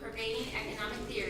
pervading economic theories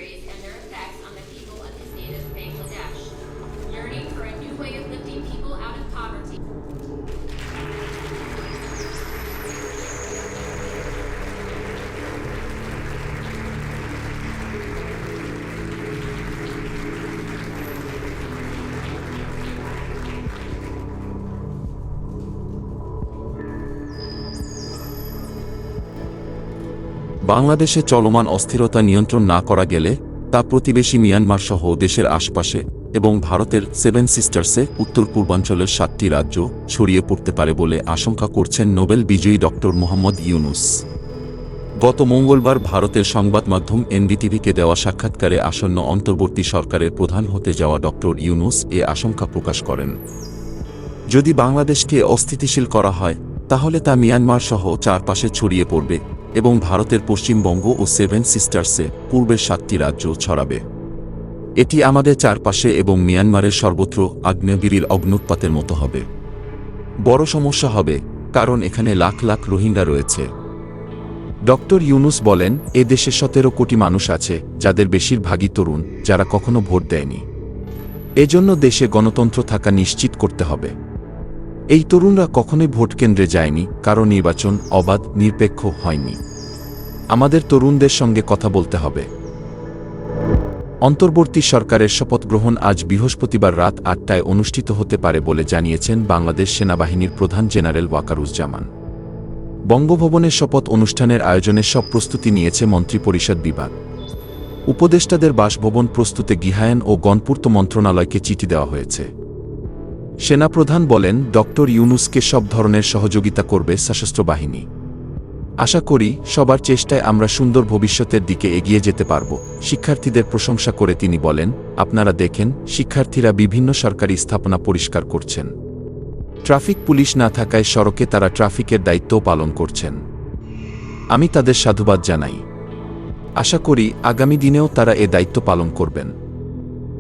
বাংলাদেশে চলমান অস্থিরতা নিয়ন্ত্রণ না করা গেলে তা প্রতিবেশী মিয়ানমার সহ দেশের আশপাশে এবং ভারতের সেভেন সিস্টার্সে উত্তর পূর্বাঞ্চলের সাতটি রাজ্য ছড়িয়ে পড়তে পারে বলে আশঙ্কা করছেন নোবেল বিজয়ী ড. মোহাম্মদ ইউনুস। গত মঙ্গলবার ভারতের সংবাদ মাধ্যম এনডিটিভিকে দেওয়া সাক্ষাৎকারে আসন্ন অন্তর্বর্তী সরকারের প্রধান হতে যাওয়া ড. ইউনুস এ আশঙ্কা প্রকাশ করেন। যদি বাংলাদেশকে অস্থিতিশীল করা হয়, তাহলে তা মিয়ানমার সহ চারপাশে ছড়িয়ে পড়বে। এবং ভারতের পশ্চিমবঙ্গ ও সেভেন সিস্টার্সে পূর্বের সাতটি রাজ্য ছড়াবে। এটি আমাদের চারপাশে এবং মিয়ানমারের সর্বত্র আগ্নেয়গিরির অগ্নুৎপাতের মতো হবে। বড় সমস্যা হবে, কারণ এখানে লাখ লাখ রোহিঙ্গা রয়েছে। ডক্টর ইউনুস বলেন, এ দেশে সতেরো কোটি মানুষ আছে, যাদের বেশিরভাগই তরুণ, যারা কখনো ভোট দেয়নি। এজন্য দেশে গণতন্ত্র থাকা নিশ্চিত করতে হবে। এই তরুণরা কখনোই ভোট কেন্দ্রে যায়নি কারণ নির্বাচন অবাধ, নিরপেক্ষ হয়নি। আমাদের তরুণদের সঙ্গে কথা বলতে হবে। অন্তর্বর্তী সরকারের শপথ গ্রহণ আজ বৃহস্পতিবার রাত আটটায় অনুষ্ঠিত হতে পারে বলে জানিয়েছেন বাংলাদেশ সেনাবাহিনীর প্রধান জেনারেল ওয়াকারুজ্জামান। বঙ্গভবনের শপথ অনুষ্ঠানের আয়োজনে সব প্রস্তুতি নিয়েছে মন্ত্রিপরিষদ বিভাগ। উপদেষ্টাদের বাসভবন প্রস্তুতে গৃহায়ন ও গণপূর্ত মন্ত্রণালয়কে চিঠি দেওয়া হয়েছে। সেনাপ্রধান বলেন, ডক্টর ইউনুসকে সব ধরনের সহযোগিতা করবে সশস্ত্র বাহিনী। আশা করি, সবার চেষ্টায় আমরা সুন্দর ভবিষ্যতের দিকে এগিয়ে যেতে পারব, শিক্ষার্থীদের প্রশংসা করে তিনি বলেন, আপনারা দেখেন, শিক্ষার্থীরা বিভিন্ন সরকারি স্থাপনা পরিষ্কার করছেন। ট্রাফিক পুলিশ না থাকায় সড়কে তারা ট্রাফিকের দায়িত্ব পালন করছেন। আমি তাদের সাধুবাদ জানাই। আশা করি, আগামী দিনেও তারা এ দায়িত্ব পালন করবেন।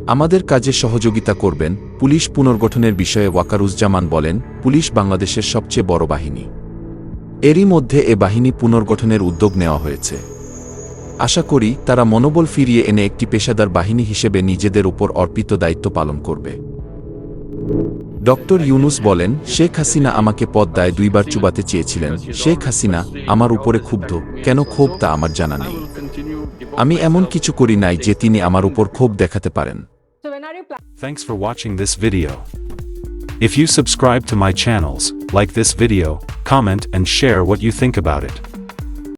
আমাদের কাজে সহযোগিতা করবেন পুলিশ পুনর্গঠনের বিষয়ে ওয়াকারুজ্জামান বলেন, পুলিশ বাংলাদেশের সবচেয়ে বড় বাহিনী। এরই মধ্যে এ বাহিনী পুনর্গঠনের উদ্যোগ নেওয়া হয়েছে। আশা করি তারা মনোবল ফিরিয়ে এনে একটি পেশাদার বাহিনী হিসেবে নিজেদের উপর অর্পিত দায়িত্ব পালন করবে। ডক্টর ইউনুস বলেন, শেখ হাসিনা আমাকে পদ্মায় দুইবার চুবাতে চেয়েছিলেন। শেখ হাসিনা আমার উপরে ক্ষুব্ধ, কেন ক্ষোভ তা আমার জানা নেই। আমি এমন কিছু করি নাই যে তিনি আমার উপর ক্ষোভ দেখাতে পারেন? Thanks for watching this video. If you subscribe to my channels, like this video, comment and share what you think about it.